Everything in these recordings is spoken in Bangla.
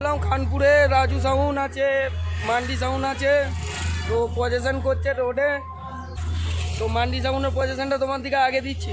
বললাম, খানপুরে রাজু সাউন আছে, মান্ডি সাউন আছে, তো পজিশন করছে রোডে তো মান্ডি সাউনের পজিশনটা তোমার দিকে আগে দিচ্ছি।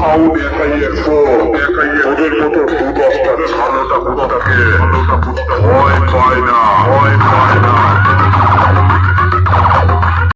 সাউন্ড একাই একশো একাই ওদের মতো পায় না।